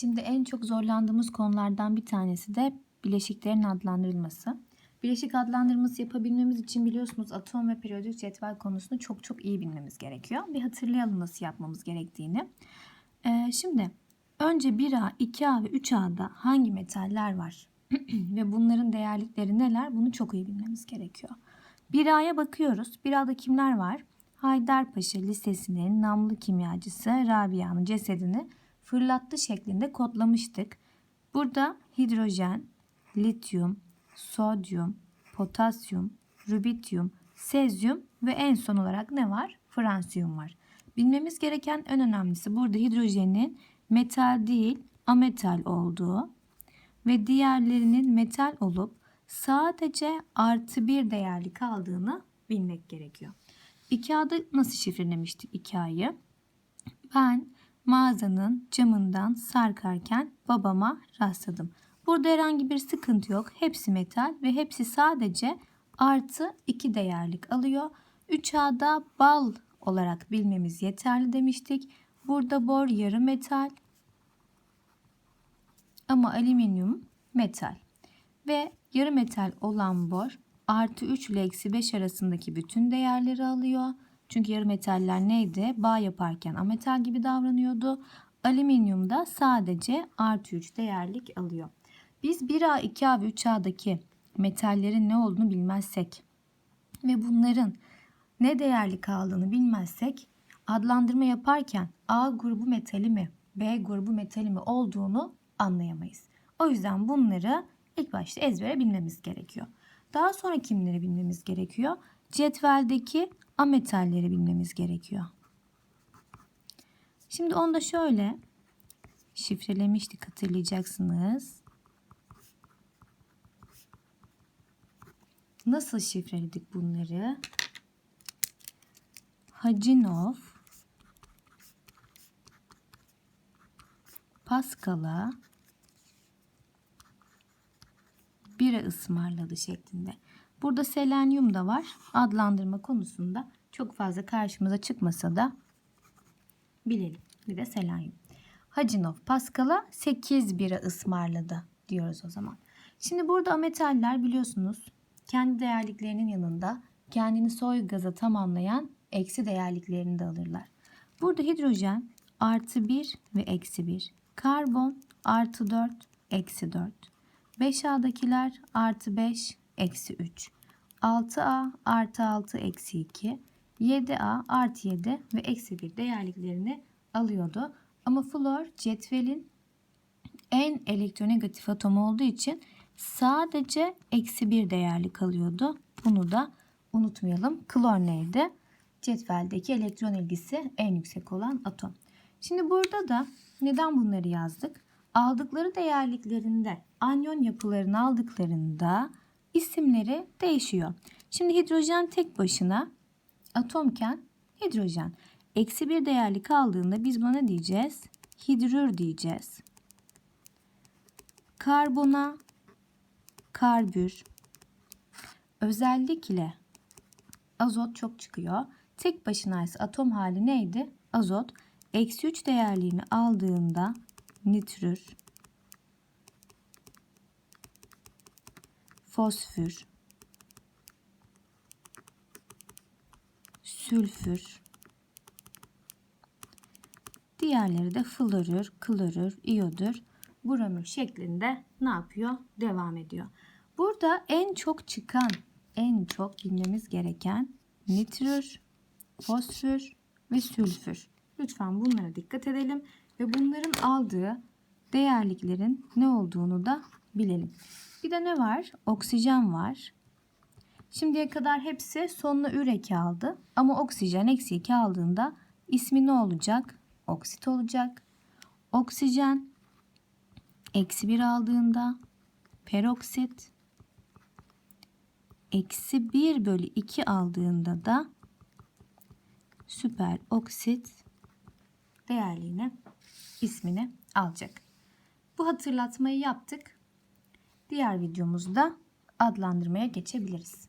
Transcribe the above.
Şimdi en çok zorlandığımız konulardan bir tanesi de bileşiklerin adlandırılması. Bileşik adlandırması yapabilmemiz için biliyorsunuz atom ve periyodik cetvel konusunu çok çok iyi bilmemiz gerekiyor. Bir hatırlayalım nasıl yapmamız gerektiğini. Ee, şimdi önce 1A, 2A ve 3A'da hangi metaller var ve bunların değerlikleri neler bunu çok iyi bilmemiz gerekiyor. 1A'ya bakıyoruz. 1A'da kimler var? Haydarpaşa Lisesi'nin namlı kimyacısı Rabia'nın cesedini fırlattı şeklinde kodlamıştık. Burada hidrojen, lityum, sodyum, potasyum, rubityum, sezyum ve en son olarak ne var? Fransiyum var. Bilmemiz gereken en önemlisi burada hidrojenin metal değil ametal olduğu ve diğerlerinin metal olup sadece artı bir değerli kaldığını bilmek gerekiyor. 2A'da nasıl şifrelemiştik 2A'yı? Ben mağazanın camından sarkarken babama rastladım. Burada herhangi bir sıkıntı yok. Hepsi metal ve hepsi sadece artı 2 değerlik alıyor. 3A'da bal olarak bilmemiz yeterli demiştik. Burada bor yarı metal ama alüminyum metal. Ve yarı metal olan bor artı 3 ile eksi 5 arasındaki bütün değerleri alıyor. Çünkü yarı metaller neydi? Bağ yaparken ametal gibi davranıyordu. Alüminyum da sadece artı 3 değerlik alıyor. Biz 1A, 2A ve 3A'daki metallerin ne olduğunu bilmezsek ve bunların ne değerli kaldığını bilmezsek adlandırma yaparken A grubu metali mi, B grubu metali mi olduğunu anlayamayız. O yüzden bunları ilk başta ezbere bilmemiz gerekiyor. Daha sonra kimleri bilmemiz gerekiyor? Cetveldeki ametalleri bilmemiz gerekiyor. Şimdi onu da şöyle şifrelemiştik hatırlayacaksınız. Nasıl şifreledik bunları? Hacinov Pascal'a bira ısmarladı şeklinde. Burada selenyum da var. Adlandırma konusunda çok fazla karşımıza çıkmasa da bilelim. Bir de selenyum. Hacinov Pascal'a 8 bira ısmarladı diyoruz o zaman. Şimdi burada ametaller biliyorsunuz kendi değerliklerinin yanında kendini soy gaza tamamlayan eksi değerliklerini de alırlar. Burada hidrojen artı 1 ve eksi 1. Karbon artı 4 eksi 4. 5A'dakiler artı 5 eksi 3. 6A artı 6 eksi 2. 7A artı 7 ve eksi 1 değerliklerini alıyordu. Ama flor cetvelin en elektronegatif atomu olduğu için sadece eksi 1 değerli kalıyordu. Bunu da unutmayalım. Klor neydi? Cetveldeki elektron ilgisi en yüksek olan atom. Şimdi burada da neden bunları yazdık? Aldıkları değerliklerinde anyon yapılarını aldıklarında isimleri değişiyor. Şimdi hidrojen tek başına atomken hidrojen. Eksi bir değerli kaldığında biz buna ne diyeceğiz? Hidrür diyeceğiz. Karbona karbür. Özellikle azot çok çıkıyor. Tek başına ise atom hali neydi? Azot. Eksi 3 değerliğini aldığında nitrür, fosfür, sülfür, diğerleri de florür, klorür, iyodür, bromür şeklinde ne yapıyor? Devam ediyor. Burada en çok çıkan, en çok bilmemiz gereken nitrür, fosfür ve sülfür. Lütfen bunlara dikkat edelim ve bunların aldığı değerliklerin ne olduğunu da bilelim. Bir de ne var? Oksijen var. Şimdiye kadar hepsi sonuna üreki aldı. Ama oksijen eksi 2 aldığında ismi ne olacak? Oksit olacak. Oksijen eksi 1 aldığında peroksit eksi 1 bölü 2 aldığında da süper oksit değerliğini ismini alacak. Bu hatırlatmayı yaptık. Diğer videomuzda adlandırmaya geçebiliriz.